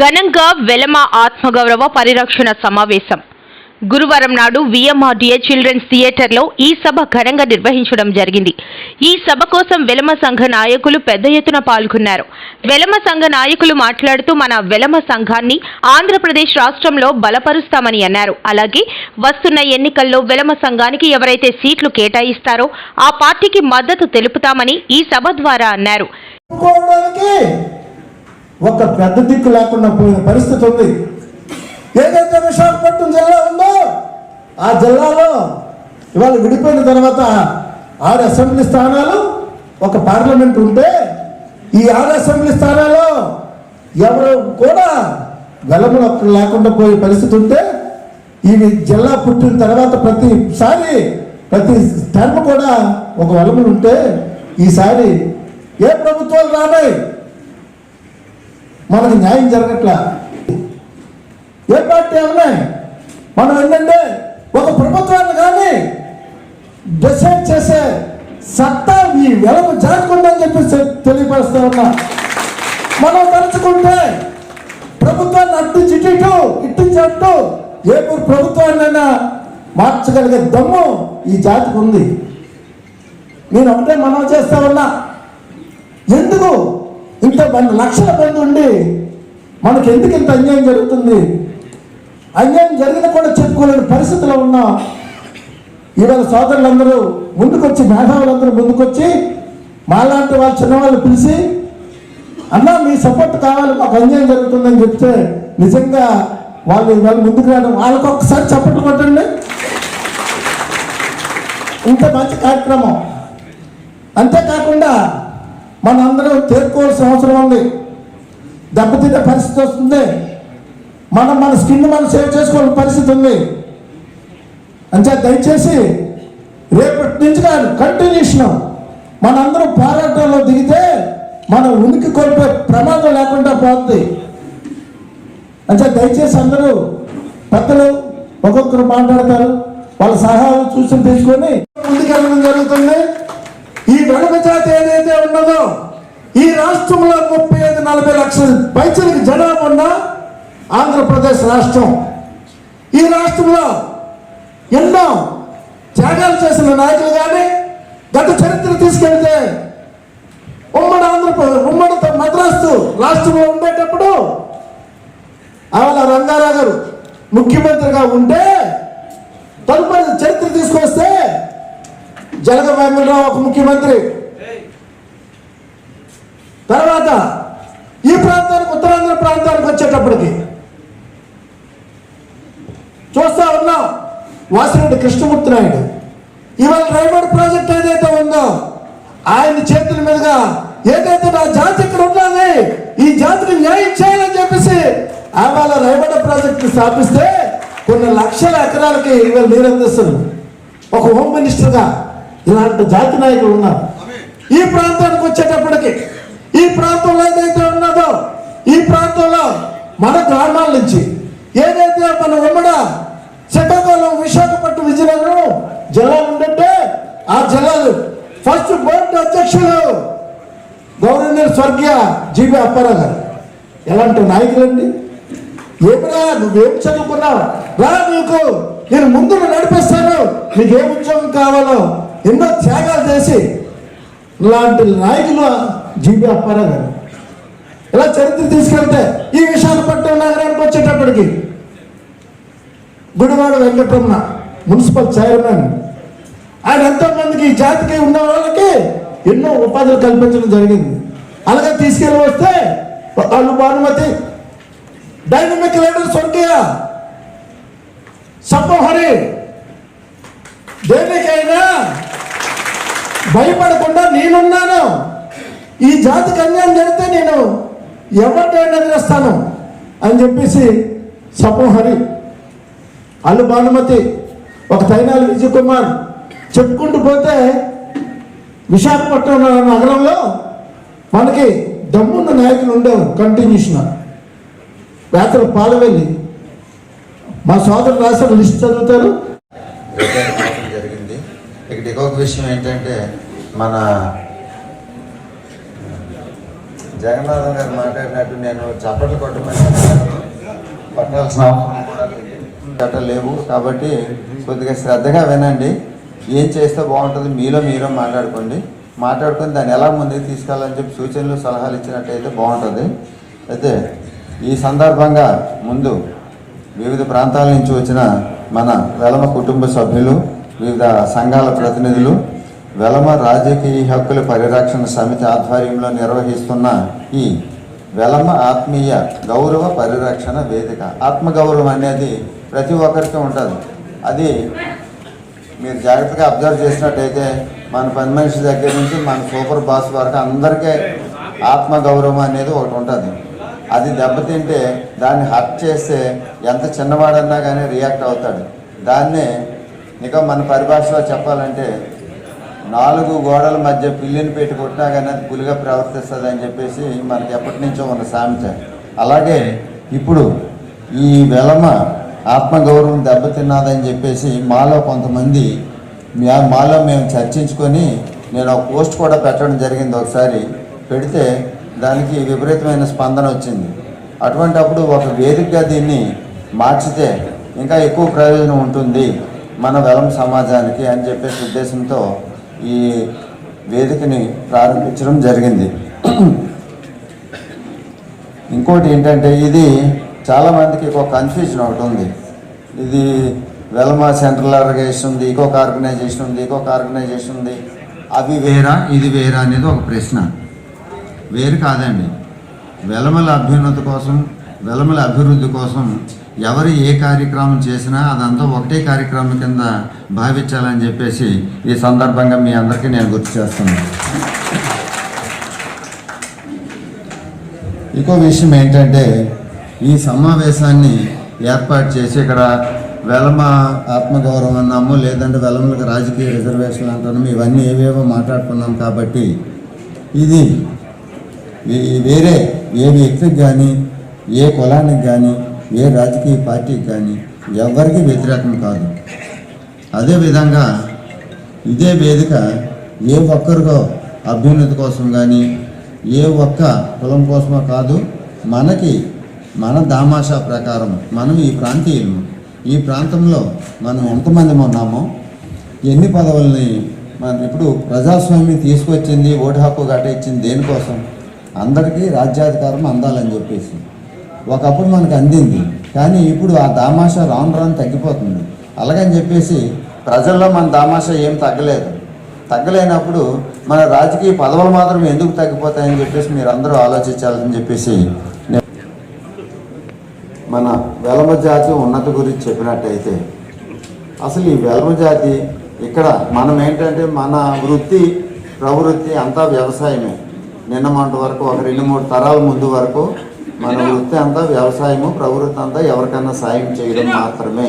ఘనంగా వెలమ ఆత్మగౌరవ పరిరక్షణ సమావేశం. గురువారం నాడు విఎంఆర్డీఏ చిల్డ్రన్స్ థియేటర్లో ఈ సభ ఘనంగా నిర్వహించడం జరిగింది. ఈ సభ కోసం వెలమ సంఘ నాయకులు పెద్ద ఎత్తున పాల్గొన్నారు. వెలమ సంఘ నాయకులు మాట్లాడుతూ మన వెలమ సంఘాన్ని ఆంధ్రప్రదేశ్ రాష్ట్రంలో బలపరుస్తామని అన్నారు. అలాగే వస్తున్న ఎన్నికల్లో వెలమ సంఘానికి ఎవరైతే సీట్లు కేటాయిస్తారో ఆ పార్టీకి మద్దతు తెలుపుతామని ఈ సభ ద్వారా అన్నారు. ఒక పెద్ద దిక్కు లేకుండా పోయిన పరిస్థితి ఉంది. ఏదైతే విశాఖపట్నం జిల్లా ఉందో ఆ జిల్లాలో ఇవాళ విడిపోయిన తర్వాత ఆరు అసెంబ్లీ స్థానాలు ఒక పార్లమెంట్ ఉంటే ఈ ఆరు అసెంబ్లీ స్థానాల్లో ఎవరు కూడా వెలములు లేకుండా పోయే పరిస్థితి ఉంటే ఇవి జిల్లా పుట్టిన తర్వాత ప్రతిసారి ప్రతి టర్మ్ కూడా ఒక వెలములు ఉంటే ఈసారి ఏ ప్రభుత్వాలు రానాయి మనకు న్యాయం జరగట్లా? ఏ పార్టీ ఉన్నాయి మనం ఏంటంటే ఒక ప్రభుత్వాన్ని కానీ డిసైడ్ చేసే సత్తా ఈ వెలకు జారుకుందని చెప్పి తె- తెలియపరుస్తా ఉన్నా. మనం తలుచుకుంటే ప్రభుత్వాన్ని అట్టు చిట్టు ఇట్టు చెట్టు ఏ ప్రభుత్వాన్నైనా మార్చగలిగే దమ్ము ఈ జాతికి ఉంది. నేను ఒకటే మనం చేస్తా ఉన్నా. ఎందుకు? ఇంత మంది లక్షల మంది ఉండి మనకి ఎందుకు ఇంత అన్యాయం జరుగుతుంది? అన్యాయం జరిగిన కూడా చెప్పుకోలేని పరిస్థితిలో ఉన్నాం ఇవాళ సోదరులందరూ ముందుకొచ్చి మేధావులందరూ ముందుకొచ్చి మాలాంటి వాళ్ళు చిన్నవాళ్ళు పిలిచి అన్నా మీ సపోర్ట్ కావాలి మాకు అన్యాయం జరుగుతుందని చెప్తే నిజంగా వాళ్ళు ఇవాళ ముందుకు రావడం వాళ్ళకి ఒక్కసారి చప్పట్లు కొట్టండి. ఇంత మంచి కార్యక్రమం. అంతేకాకుండా మనందరం తేరుకోవాల్సిన అవసరం ఉంది. దెబ్బతిన్న పరిస్థితి వస్తుంది. మనం మన స్కిన్ మనం సేవ్ చేసుకోవాల్సిన పరిస్థితి ఉంది. అంతే దయచేసి రేపటి నుంచి కాదు కంటిన్యూషన్ మనందరం పోరాటంలో దిగితే మనం ఉనికి కోల్పోయే ప్రమాదం లేకుండా పోతుంది. అంటే దయచేసి అందరూ పెద్దలు ఒక్కొక్కరు మాట్లాడతారు వాళ్ళ సహాయం చూసి తీసుకొని ముందుకెళ్ళడం జరుగుతుంది. ఈ వెనుక జాతి ఏదైతే ఉన్నదో ఈ రాష్ట్రంలో ముప్పై ఐదు నలభై లక్షల పైసలకి జనాభా ఉన్న ఆంధ్రప్రదేశ్ రాష్ట్రం. ఈ రాష్ట్రంలో ఎన్నో త్యాగాలు చేసిన నాయకులు కానీ గత చరిత్ర తీసుకెళ్తే ఉమ్మడి ఆంధ్రప్రదేశ్ ఉమ్మడి మద్రాసు రాష్ట్రంలో ఉండేటప్పుడు ఆవిడ రంగారావు గారు ముఖ్యమంత్రిగా ఉంటే తదుపరి చరిత్ర తీసుకొస్తే జలగ వెంకటరావు ఒక ముఖ్యమంత్రి. తర్వాత ఈ ప్రాంతానికి ఉత్తరాంధ్ర ప్రాంతానికి వచ్చేటప్పటికి చూస్తా ఉన్నాం. వాసిరెడ్డి కృష్ణమూర్తి నాయుడు. ఇవాళ రైల్వే ప్రాజెక్ట్ ఏదైతే ఉందో ఆయన చేతుల మీదుగా ఏదైతే నా జాతి ఇక్కడ ఉన్నది ఈ జాతికి న్యాయం చేయాలని చెప్పేసి ఆవాల రైల్వే ప్రాజెక్ట్ స్థాపిస్తే కొన్ని లక్షల ఎకరాలకి ఇవాళ నీరు ఒక హోమ్ మినిస్టర్గా ఇలాంటి జాతి నాయకులు ఉన్నారు. ఈ ప్రాంతానికి వచ్చేటప్పటికి ఈ ప్రాంతంలో ఏదైతే ఉన్నదో ఈ ప్రాంతంలో మన గ్రామాల నుంచి ఏదైతే మన ఉమ్మడ శ్రీకాకుళం విశాఖపట్నం విజయనగరం జిల్లా ఉందంటే ఆ జిల్లాలు ఫస్ట్ బోర్డు అధ్యక్షులు గౌరవనీయ స్వర్గీయ జీవి అప్పారావు గారు. ఎలాంటి నాయకులండి? ఏమిరా నువ్వేం చదువుకున్నావు? రా నీకు నేను ముందు నడిపిస్తాను. నీకు ఏ ఉద్యోగం కావాలో ఎన్నో త్యాగాలు చేసి ఇలాంటి నాయకులు జీబీ అప్పారావు గారు. ఇలా చరిత్ర తీసుకెళ్తే ఈ విశాఖపట్నం నగరానికి వచ్చేటప్పటికి గుడివాడ వెంకటరమణ మున్సిపల్ చైర్మన్. ఆయన ఎంతో మందికి ఈ జాతికి ఉన్న వాళ్ళకి ఎన్నో ఉపాధులు కల్పించడం జరిగింది. అలాగే తీసుకెళ్ళి వస్తే వాళ్ళు భానుమతి డైనమిక్ లీడర్ స్వర్గీయ సంపహరి దేనికైనా భయపడకుండా నేనున్నాను. ఈ జాతికి అన్యాయం జరిగితే నేను ఎవరినైనా చేస్తాను అని చెప్పేసి సపోహరి అల్లు భానుమతి ఒక తైనాలు విజయ్ కుమార్ చెప్పుకుంటూ పోతే విశాఖపట్నం నగరంలో మనకి దమ్మున్న నాయకులు ఉండేవారు కంటిన్యూషన్. వేతల పాలవెల్లి. మా సోదరు రాసిన లిస్ట్ చదువుతారు. జరిగింది. ఇక్కడ ఇంకొక విషయం ఏంటంటే మన జగన్నాథం గారు మాట్లాడినట్టు నేను చప్పట్లు కొట్టమని పట్టాల్సిన అవసరం కూడా గట్ట లేవు. కాబట్టి కొద్దిగా శ్రద్ధగా వినండి. ఏం చేస్తే బాగుంటుంది మీలో మీలో మాట్లాడుకోండి. మాట్లాడుకొని దాన్ని ఎలా ముందుకు తీసుకెళ్ళాలని చెప్పి సూచనలు సలహాలు ఇచ్చినట్టయితే బాగుంటుంది. అయితే ఈ సందర్భంగా ముందు వివిధ ప్రాంతాల నుంచి వచ్చిన మన వెలమ కుటుంబ సభ్యులు వివిధ సంఘాల ప్రతినిధులు వెలమ రాజకీయ హక్కుల పరిరక్షణ సమితి ఆధ్వర్యంలో నిర్వహిస్తున్న ఈ వెలమ ఆత్మీయ గౌరవ పరిరక్షణ వేదిక. ఆత్మగౌరవం అనేది ప్రతి ఒక్కరికి ఉంటుంది. అది మీరు జాగ్రత్తగా అబ్జర్వ్ చేసినట్టయితే మన పని మనిషి దగ్గర నుంచి మన సూపర్ బాస్ వరకు అందరికీ ఆత్మగౌరవం అనేది ఒకటి ఉంటుంది. అది దెబ్బతింటే దాన్ని హర్ట్ చేస్తే ఎంత చిన్నవాడన్నా కానీ రియాక్ట్ అవుతాడు. దాన్నే ఇక మన పరిభాషలో చెప్పాలంటే నాలుగు గోడల మధ్య పిల్లిని పెట్టి కొట్టినా కానీ అది పులిగా ప్రవర్తిస్తుంది అని చెప్పేసి మనకి ఎప్పటి నుంచో ఉన్న సామెత. అలాగే ఇప్పుడు ఈ వెలమ ఆత్మగౌరవం దెబ్బతిన్నదని చెప్పేసి మాలో కొంతమంది మాలో మేము చర్చించుకొని నేను ఒక పోస్ట్ కూడా పెట్టడం జరిగింది ఒకసారి. పెడితే దానికి విపరీతమైన స్పందన వచ్చింది. అటువంటప్పుడు ఒక వేదికగా దీన్ని మార్చితే ఇంకా ఎక్కువ ప్రయోజనం ఉంటుంది మన వెలం సమాజానికి అని చెప్పేసి ఉద్దేశంతో ఈ వేదికని ప్రారంభించడం జరిగింది. ఇంకోటి ఏంటంటే ఇది చాలామందికి ఒక కన్ఫ్యూజన్ ఒకటి ఉంది. ఇది వెల్మా సెంట్రల్ ఆర్గనైజేషన్ ఉంది ఇంకొక ఆర్గనైజేషన్ ఉంది ఇంకొక ఆర్గనైజేషన్ ఉంది. అవి వేరా ఇది వేరా అనేది ఒక ప్రశ్న. వేరు కాదండి. వెలమల అభ్యున్నతి కోసం వెలమల అభివృద్ధి కోసం ఎవరు ఏ కార్యక్రమం చేసినా అదంతా ఒకటే కార్యక్రమం కింద భావించాలని చెప్పేసి ఈ సందర్భంగా మీ అందరికీ నేను గుర్తు చేస్తున్నాను. ఇంకో విషయం ఏంటంటే ఈ సమావేశాన్ని ఏర్పాటు చేసి ఇక్కడ వెలమ ఆత్మగౌరవం అన్నాము లేదంటే వెలమలకు రాజకీయ రిజర్వేషన్లు అంటున్నాము ఇవన్నీ ఏవేవో మాట్లాడుకున్నాం కాబట్టి ఇది వేరే ఏ వ్యక్తికి కానీ ఏ కులానికి కానీ ఏ రాజకీయ పార్టీ కానీ ఎవరికి వ్యతిరేకం కాదు. అదేవిధంగా ఇదే వేదిక ఏ ఒక్కరికో అభ్యున్నతి కోసం కానీ ఏ ఒక్క కులం కోసమో కాదు మనకి మన దామాషా ప్రకారం మనం ఈ ప్రాంతీయులు. ఈ ప్రాంతంలో మనం ఎంతమంది ఉన్నామో ఎన్ని పదవుల్ని మనం ఇప్పుడు ప్రజాస్వామ్యం తీసుకొచ్చింది ఓటు హక్కు గట్ట ఇచ్చింది దేనికోసం? అందరికీ రాజ్యాధికారం అందాలని చెప్పేసి. ఒకప్పుడు మనకు అందింది. కానీ ఇప్పుడు ఆ దామాషా రాను రాను తగ్గిపోతుంది. అలాగని చెప్పేసి ప్రజల్లో మన దామాషా ఏం తగ్గలేదు. తగ్గలేనప్పుడు మన రాజకీయ పదవులు మాత్రం ఎందుకు తగ్గిపోతాయని చెప్పేసి మీరు అందరూ ఆలోచించాలని చెప్పేసి మన వెలమ జాతి ఉన్నత గురించి చెప్పినట్టయితే అసలు ఈ వెలమ జాతి ఇక్కడ మనం ఏంటంటే మన వృత్తి ప్రవృత్తి అంతా వ్యవసాయమే. నిన్న మొన్నటి వరకు ఒక రెండు మూడు తరాల ముందు వరకు మన వృత్తి అంతా వ్యవసాయము ప్రవృత్తి అంతా ఎవరికైనా సాయం చేయడం మాత్రమే.